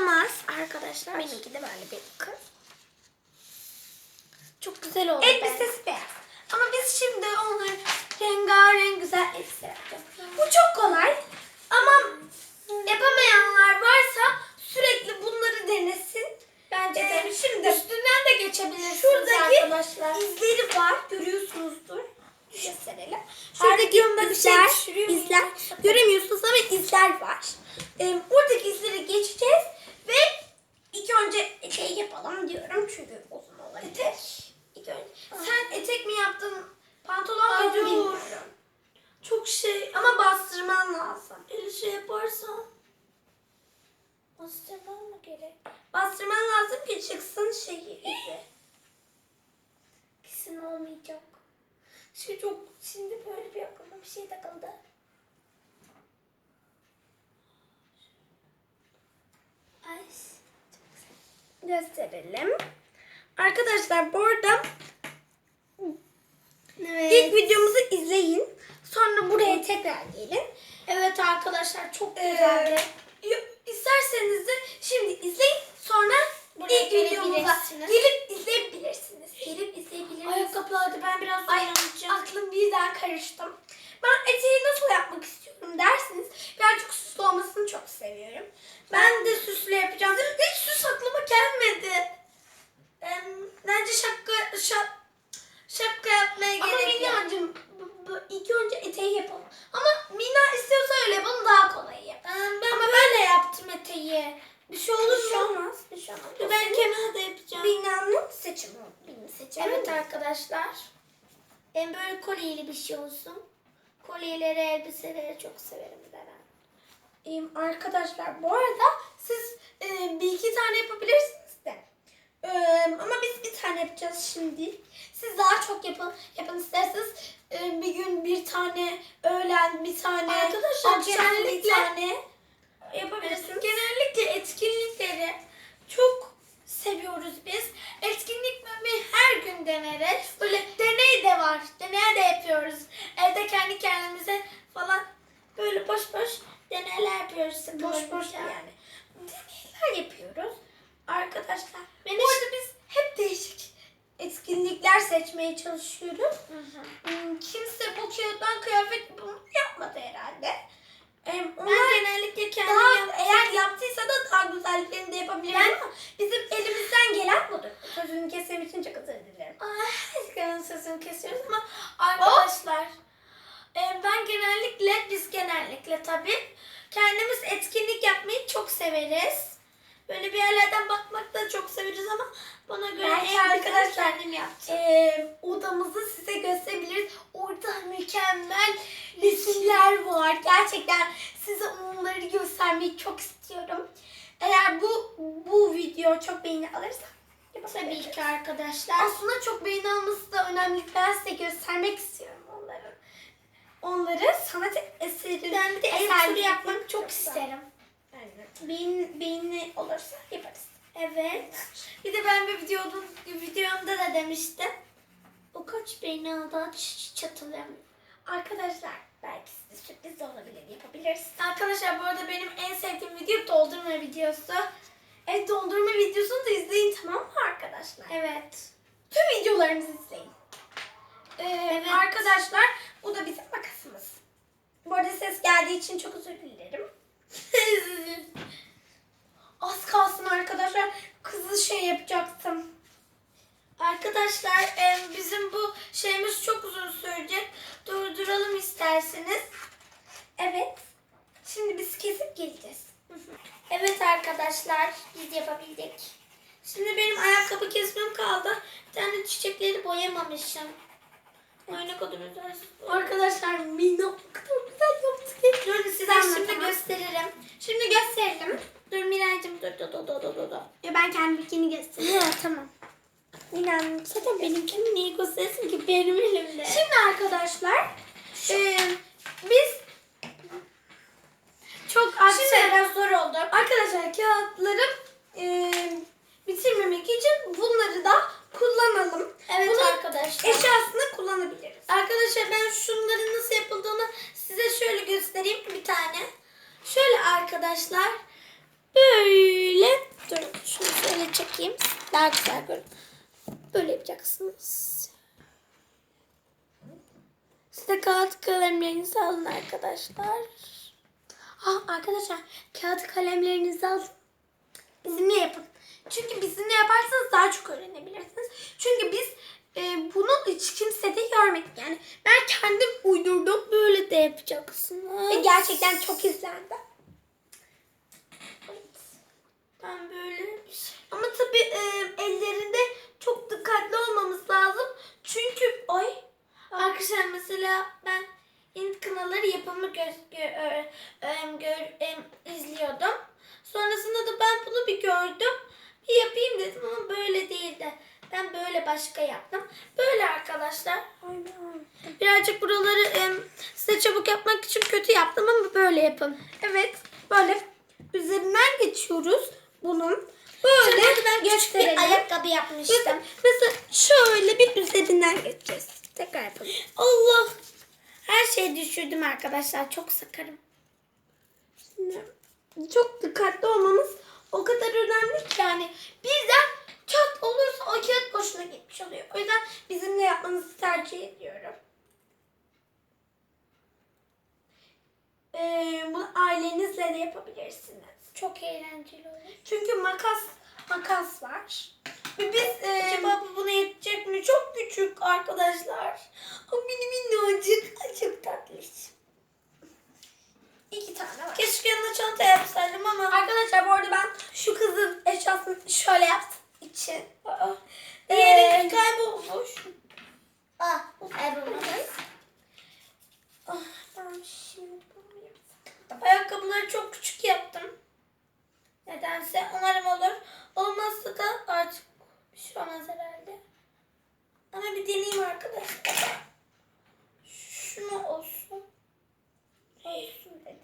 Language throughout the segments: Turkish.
olmaz arkadaşlar. Benimki de böyle bir kız. Çok güzel oldu. Elbisesi beyaz. Ama biz şimdi onları rengarenk güzel elbise yapacağız. Bu çok kolay. Ama yapamayanlar varsa sürekli bunları denesin. Bence de. Ee, şimdi üstünden de geçebilirsiniz Şuradaki arkadaşlar. izleri var. Görüyorsunuzdur. Gösterelim. Şuradaki bir şey izler, muyum? izler göremiyorsunuz ama izler var. Ee, oradaki izleri geçeceğiz ilk önce Şey yapalım diyorum çünkü uzun olabilir. etek. İlk önce. Sen etek mi yaptın? Pantolon mu? bilmiyorum. Çok şey ama bastırman lazım. Öyle şey yaparsan Bastırmam mı gerek? bastırman lazım ki çıksın şeyi. Kesin olmayacak. Şey çok Şimdi böyle bir aklıma bir şey takıldı. Ay. Gösterelim. Arkadaşlar bu arada Evet. ilk videomuzu izleyin. Sonra buraya tekrar gelin. Evet arkadaşlar çok Ee, güzeldi. yo- isterseniz de şimdi izleyin. Sonra Buraya ilk videomuza gelip izleyebilirsiniz. Gelip izleyebilirsiniz. Ayakkabılarda ben biraz Ay oynayacağım. aklım birden karıştım. Ben eteği nasıl yapmak istiyorum dersiniz. Birazcık süslü olmasını çok seviyorum. Ben de süslü yapacağım. Hiç süs aklıma gelmedi. Em, Bence şapka, şap, şapka yapmaya Ama gerek yok. Mina'cığım bu- bu- ilk önce eteği yapalım. Ama Mina istiyorsa öyle yapalım daha kolay yap. Ben Ama böyle yaptım eteği. Bir şey olur Bir şey mu? olmaz. Bir şey olmaz. Ben kenarda yapacağım. Mina'nın seçimi. Benim seçimim. Evet arkadaşlar. Ben böyle bir şey olsun. Kolyeleri, elbiseleri çok severim Deren. Em, Arkadaşlar bu arada siz e, bir iki tane yapabilirsiniz de. E, ama biz bir tane yapacağız şimdi. Siz daha çok yapın, yapın isterseniz e, bir gün bir tane, öğlen bir tane, Arkadaşlar, akşam bir genellikle- tane yapabilirsiniz. Genellikle etkinlikleri çok seviyoruz biz. Etkinlik mi her gün deneriz. Böyle deney de var. Deney de yapıyoruz. Evde kendi kendimize falan böyle boş boş deneyler yapıyoruz. Boş boş yani. yani. Deneyler yapıyoruz. Arkadaşlar. Benim Orada biz hep değişik etkinlikler seçmeye çalışıyoruz. Hmm, Kimse bu kağıttan kıyafet bunu yapmadı herhalde. Em, Ben Onlar genellikle kendim daha, yaptım. eğer yaptıysa da daha güzelliklerini de yapabilirim Ben- ama bizim elimizden gelen budur. Sözünü kesmem için çok özür dilerim. Ay, sözümü kesiyoruz ama arkadaşlar e, ben genellikle biz genellikle tabii kendimiz etkinlik yapmayı çok severiz. Böyle bir yerlerden bakmak da çok severiz ama bana göre Belki en arkadaşlar, kendim yaptım. Ee, odamızı size gösterebiliriz. Orada mükemmel resimler var. Gerçekten size onları göstermeyi çok istiyorum. Eğer bu bu video çok beğeni alırsa Tabii ki arkadaşlar. aslında çok beğeni alması da önemli. Ben size göstermek istiyorum onları. Onları sanat eseri. Ben bir de eser yapmak çok isterim. Beğeni, beğeni olursa yaparız. Evet. Bir de ben bir videoda, videomda da demiştim. O kaç beğeni aldı hatırlamıyorum. Arkadaşlar belki size sürpriz de olabilir. Yapabilirsiniz. Arkadaşlar bu arada benim en sevdiğim video doldurma videosu. E dondurma videosunu da izleyin tamam mı arkadaşlar? Evet. Tüm videolarımızı izleyin. Ee, Evet. Arkadaşlar bu da bizim makasımız. Bu arada ses geldiği için çok özür dilerim. Az kalsın arkadaşlar. Kızı şey yapacaktım. Arkadaşlar bizim bu şeyimiz çok uzun sürecek. Durduralım isterseniz. Evet. Şimdi biz kesip geleceğiz. Evet arkadaşlar biz yapabildik. Şimdi benim ayakkabı kesmem kaldı. Bir tane çiçekleri boyamamışım. Ne kadar. Arkadaşlar Mina o kadar güzel yaptı ki. Dur size şimdi gösteririm. Şimdi gösterelim. Dur Miray'cığım dur dur dur dur dur dur. Ya ben kendimkini göstereyim. Ha, tamam. Mina'nın Zaten benimkini niye göstersin ki benim elimde. Şimdi arkadaşlar e, biz çok Şimdi biraz zor oldu. arkadaşlar kağıtları e, bitirmemek için bunları da kullanalım. Evet Bunu arkadaşlar. eşyasını kullanabiliriz. Arkadaşlar ben ben şunların nasıl yapıldığını size şöyle göstereyim bir tane. Şöyle arkadaşlar. Böyle dur şunu şöyle çekeyim. Daha güzel görün. Böyle yapacaksınız. Size kağıt kalemlerinizi alın arkadaşlar. Ah arkadaşlar kağıt kalemlerinizi alın. Bizimle yapın. Çünkü bizimle yaparsanız daha çok öğrenebilirsiniz. Çünkü biz e, bunu hiç kimse de görmedik. Yani ben kendim uydurdum. Böyle de yapacaksınız. Ve gerçekten çok izlendi. Ben böyle. Ama tabii e, ellerinde çok dikkatli olmamız lazım. Çünkü ay arkadaşlar mesela ben Hint kınaları yapımı göz, gö, ö, em, gör, em, izliyordum. Sonrasında da ben bunu bir gördüm. Bir yapayım dedim ama böyle değildi. Ben böyle başka yaptım. Böyle arkadaşlar. Birazcık buraları em, size çabuk yapmak için kötü yaptım ama böyle yapın. Evet. Böyle üzerinden geçiyoruz bunun. Böyle ben gösterelim. bir ayakkabı yapmıştım. Mesela, mesela şöyle bir üzerinden geçeceğiz. Tekrar yapalım. Allah! Her şeyi düşürdüm arkadaşlar. Çok sakarım. Şimdi çok dikkatli olmamız o kadar önemli ki yani birden çat olursa o kağıt boşuna gitmiş oluyor. O yüzden bizimle yapmanızı tercih ediyorum. Ee, bunu ailenizle de yapabilirsiniz. Çok eğlenceli olur. Çünkü makas makas var. Ve biz e, acaba bu buna yetecek mi? Çok küçük arkadaşlar. O mini minnacık. Çok tatlış. İki tane var. Keşke yanına çanta yapsaydım ama. Arkadaşlar bu arada ben şu kızın eşyasını şöyle yaptım için. Aa. Diğeri Ee, kaybolmuş. Ah, bu kaybolmadı. Ah, ben şimdi Ayakkabıları çok küçük yaptım. Nedense umarım olur. Olmazsa da artık bir şey olmaz herhalde. Ama bir deneyeyim arkadaşlar. Şunu olsun. Olsun dedi.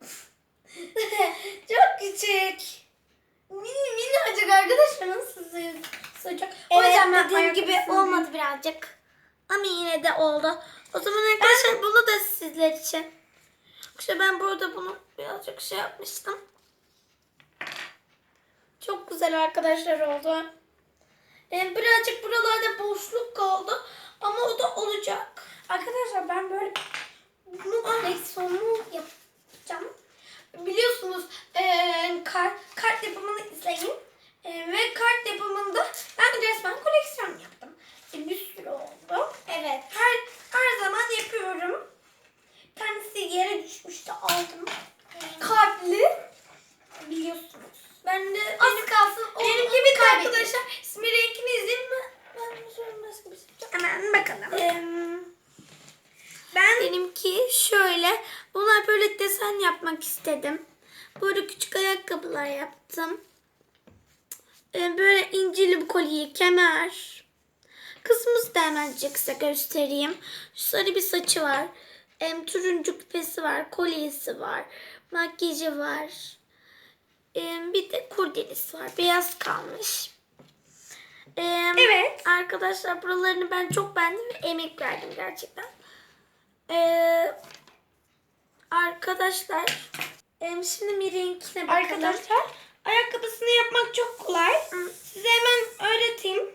çok küçük. Mini minnacık arkadaşlar nasıl sığ- sığacak? o Evet, yüzden ben dediğim gibi olmadı birazcık. Ama yine de oldu. O zaman arkadaşlar bunu da sizler için. İşte ben burada bunu birazcık şey yapmıştım. Çok güzel arkadaşlar oldu. Benim birazcık buralarda boşluk kaldı. Ama o da olacak. Arkadaşlar ben böyle Bunu koleksiyonunu yapacağım. Biliyorsunuz eee kart, kart yapımını izleyin. Eee, ve kart yapımında ben resmen koleksiyon yaptım. E, bir sürü oldu. evet. Her zaman yapıyorum. Bir tanesi yere düşmüştü aldım. Kalpli. Biliyorsunuz. Ben de Az benim, kalsın. benim onu gibi de kaybettim. arkadaşlar ismi renkini izleyin mi? Ben bunu sonra başka bir şey yapacağım. Hemen bakalım. ben benimki şöyle. Bunlar böyle desen yapmak istedim. Böyle küçük ayakkabılar yaptım. Ee, Böyle incili bir kolye, kemer. Kızımız da hemencik size göstereyim. Sarı bir saçı var. Em, turuncu küpesi var. Kolyesi var. Makyajı var. Em, bir de kurdelesi var. Beyaz kalmış. Em, Evet. Arkadaşlar buralarını ben çok beğendim ve emek verdim gerçekten. Ee, arkadaşlar em, şimdi bir renkine bakalım. Arkadaşlar ayakkabısını yapmak çok kolay. Hı. Size hemen öğreteyim.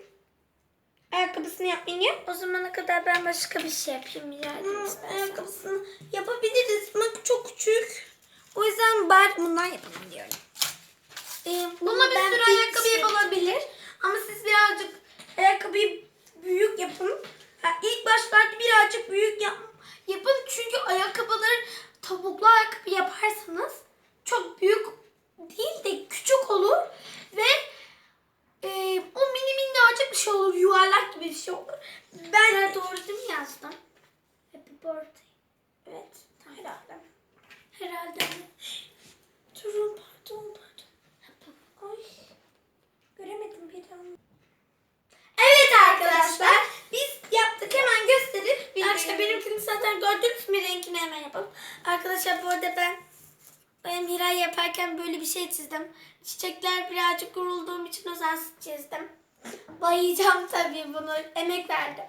Ayakkabısını yapmayı. O zamana kadar ben başka bir şey yapayım Hı, istersen. ayakkabısını yapabiliriz ama çok küçük. O yüzden bari bundan yapalım diyorum. Ee, Bununla bir ben sürü ayakkabı şey- yapılabilir. Ama siz birazcık ayakkabıyı büyük yapın. Ha, ilk başlarda birazcık büyük yap, yapın. Çünkü ayakkabıları topuklu ayakkabı yaparsanız çok büyük değil de küçük olur. Ve e, o mini minnacık bir şey olur. Yuvarlak gibi bir şey olur. Ben Ben doğru değil mi yazdım? Happy birthday. Evet. Herhalde. Herhalde. Durun pardon pardon. Ay. Göremedim bir an. Evet Arkadaşlar biz yaptık hemen gösterir. Arkadaşlar benimkini zaten gördünüz mü renkini hemen yapalım. Arkadaşlar bu arada ben ben Miray yaparken böyle bir şey çizdim. Çiçekler birazcık yorulduğum için özensiz çizdim. Bayayacağım tabii bunu. Emek verdim.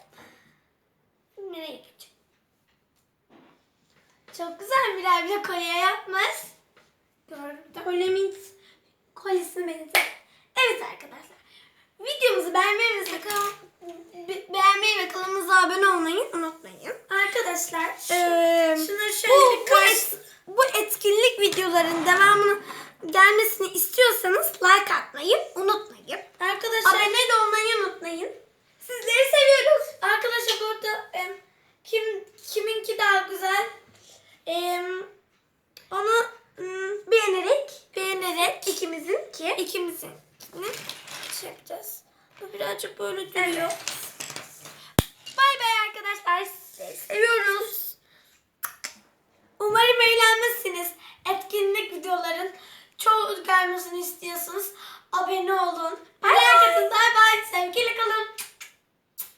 Nereye gideceğim? Çok güzel bir bir kolye yapmış. Gördüm. Kolyemin kolyesini benziyor. Evet arkadaşlar. Videomuzu beğenmeyi ve sakın be- beğenmeyi ve kanalımıza abone olmayı unutmayın. Arkadaşlar Ee, şunları şöyle bu, bu, et- bu etkinlik videoların devamını gelmesini istiyorsanız like atmayı unutmayın. arkadaşlar Abone de olmayı unutmayın. Sizleri seviyoruz. arkadaşlar burada em, kim kiminki daha güzel? Em, Onu ım, beğenerek, beğenerek ikimizin ki ikimizin şey yapacağız. Bu birazcık böyle duruyor. Bay bay arkadaşlar. Sizi seviyoruz. Umarım eğlenmişsiniz. Etkinlik videoların çoğu gelmesini istiyorsanız abone olun.